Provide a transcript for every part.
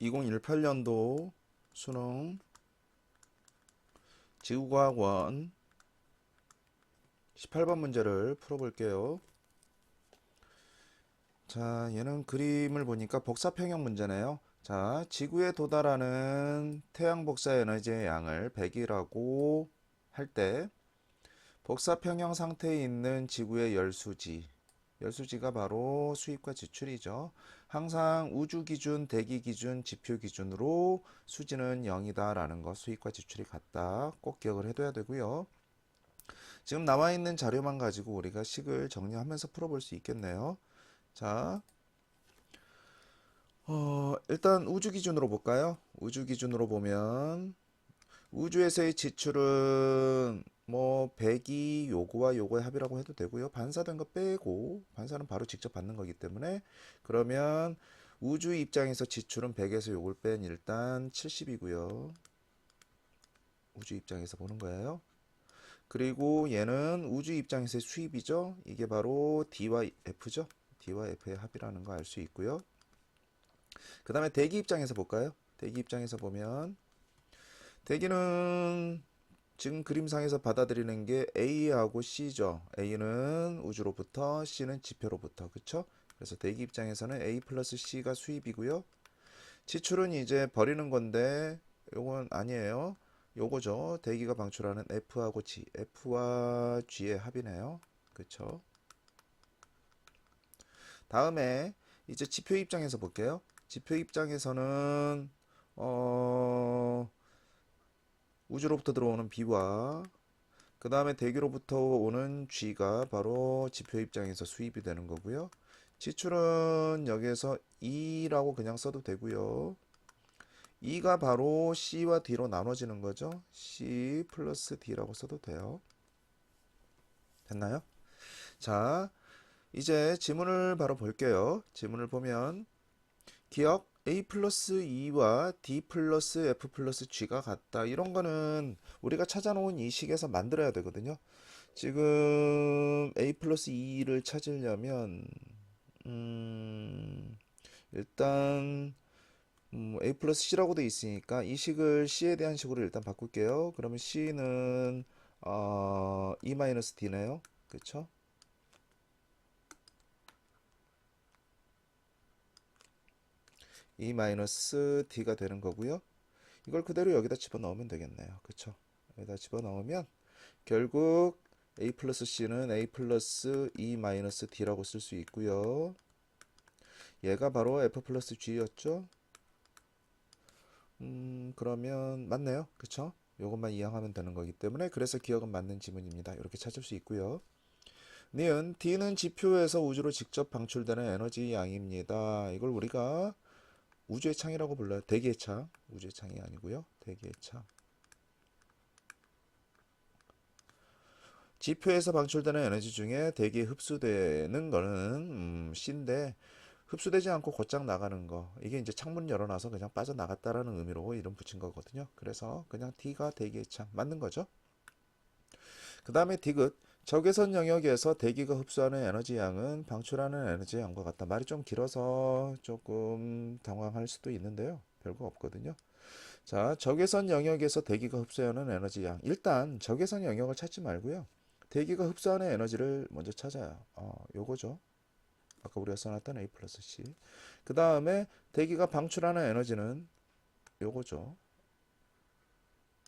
2018년도 수능 지구과학원 18번 문제를 풀어볼게요. 자, 얘는 그림을 보니까 복사평형 문제네요. 자, 지구에 도달하는 태양 복사 에너지의 양을 100이라고 할 때 복사평형 상태에 있는 지구의 열수지 열수지가 바로 수입과 지출이죠. 항상 우주 기준, 대기 기준, 지표 기준으로 수지는 0이다라는 거 수입과 지출이 같다. 꼭 기억을 해둬야 되고요. 지금 나와 있는 자료만 가지고 우리가 식을 정리하면서 풀어볼 수 있겠네요. 자, 어, 일단 우주 기준으로 볼까요? 우주 기준으로 보면 우주에서의 지출은 뭐 배기 요거와 요거의 합이라고 해도 되고요. 반사된 거 빼고 반사는 바로 직접 받는 거기 때문에 그러면 우주 입장에서 지출은 100에서 요걸 뺀 일단 70이고요. 우주 입장에서 보는 거예요. 그리고 얘는 우주 입장에서의 수입이죠. 이게 바로 D와 F죠. D와 F의 합이라는 거 알 수 있고요. 그 다음에 대기 입장에서 볼까요? 대기 입장에서 보면 대기는 지금 그림상에서 받아들이는 게 A하고 C죠. A는 우주로부터 C는 지표로부터 그쵸? 그래서 대기 입장에서는 A 플러스 C가 수입이고요. 지출은 이제 버리는 건데 요건 아니에요. 요거죠. 대기가 방출하는 F하고 G, F와 G의 합이네요. 그쵸? 다음에 이제 지표 입장에서 볼게요. 지표 입장에서는 어 우주로부터 들어오는 B와 그 다음에 대기로부터 오는 G가 바로 지표 입장에서 수입이 되는 거고요. 지출은 여기에서 E라고 그냥 써도 되고요. E가 바로 C와 D로 나눠지는 거죠. C 플러스 D라고 써도 돼요. 됐나요? 자, 이제 지문을 바로 볼게요. 지문을 보면 기억 A 플러스 2와 D 플러스 F 플러스 G가 같다. 이런 거는 우리가 찾아놓은 이 식에서 만들어야 되거든요. 지금 A 플러스 2를 찾으려면 음, 일단 음, A 플러스 C라고 돼 있으니까 이 식을 C에 대한 식으로 일단 바꿀게요. 그러면 C는 어, E 마이너스 D네요. 그쵸? E 마이너스 D가 되는 거고요. 이걸 그대로 여기다 집어넣으면 되겠네요. 그쵸? 여기다 집어넣으면 결국 A 플러스 C는 A 플러스 E 마이너스 D라고 쓸 수 있고요. 얘가 바로 F 플러스 G였죠? 음, 그러면 맞네요. 그쵸? 요것만 이항하면 되는 거기 때문에 그래서 기억은 맞는 지문입니다. 이렇게 찾을 수 있고요. 니은 D는 지표에서 우주로 직접 방출되는 에너지 양입니다. 이걸 우리가 우주의 창이라고 불러요. 대기의 창. 우주의 창이 아니고요. 대기의 창. 지표에서 방출되는 에너지 중에 대기에 흡수되는 거는 음, C인데 흡수되지 않고 곧장 나가는 거 이게 이제 창문 열어놔서 그냥 빠져나갔다라는 의미로 이름 붙인 거거든요. 그래서 그냥 D가 대기의 창 맞는 거죠. 그 다음에 D귿 적외선 영역에서 대기가 흡수하는 에너지 양은 방출하는 에너지 양과 같다. 말이 좀 길어서 조금 당황할 수도 있는데요. 별거 없거든요. 자, 적외선 영역에서 대기가 흡수하는 에너지 양. 일단 적외선 영역을 찾지 말고요. 대기가 흡수하는 에너지를 먼저 찾아요. 어, 요거죠. 아까 우리가 써놨던 A 플러스 C. 그 다음에 대기가 방출하는 에너지는 요거죠.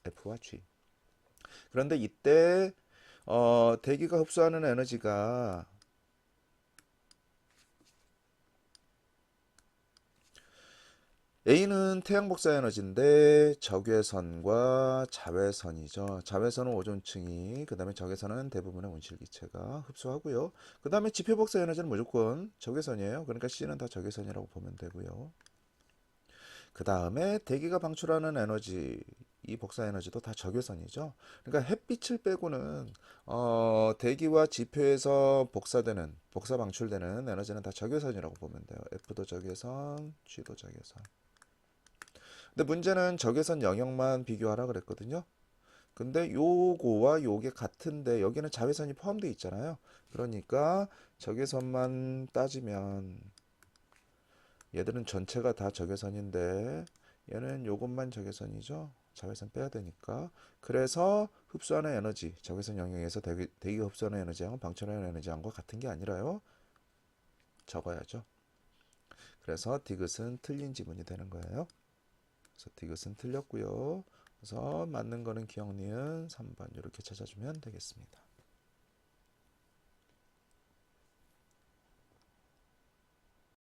F와 G. 그런데 이때 어, 대기가 흡수하는 에너지가 A는 태양 복사 에너지인데 적외선과 자외선이죠. 자외선은 오존층이, 그 다음에 적외선은 대부분의 온실기체가 흡수하고요. 그 다음에 지표 복사 에너지는 무조건 적외선이에요. 그러니까 C는 다 적외선이라고 보면 되고요. 그 다음에 대기가 방출하는 에너지, 이 복사 에너지도 다 적외선이죠. 그러니까 햇빛을 빼고는 어, 대기와 지표에서 복사되는, 복사 방출되는 에너지는 다 적외선이라고 보면 돼요. F도 적외선, G도 적외선. 근데 문제는 적외선 영역만 비교하라 그랬거든요. 근데 요거와 요게 같은데 여기는 자외선이 포함되어 있잖아요. 그러니까 적외선만 따지면 얘들은 전체가 다 적외선인데 얘는 요것만 적외선이죠. 자외선 빼야 되니까. 그래서 흡수하는 에너지, 적외선 영역에서 대기, 대기가 흡수하는 에너지하고 방출하는 에너지하고 같은 게 아니라요. 적어야죠. 그래서 디귿은 틀린 지문이 되는 거예요. 그래서 디귿은 틀렸고요. 그래서 맞는 거는 기억 니은 3번 이렇게 찾아주면 되겠습니다.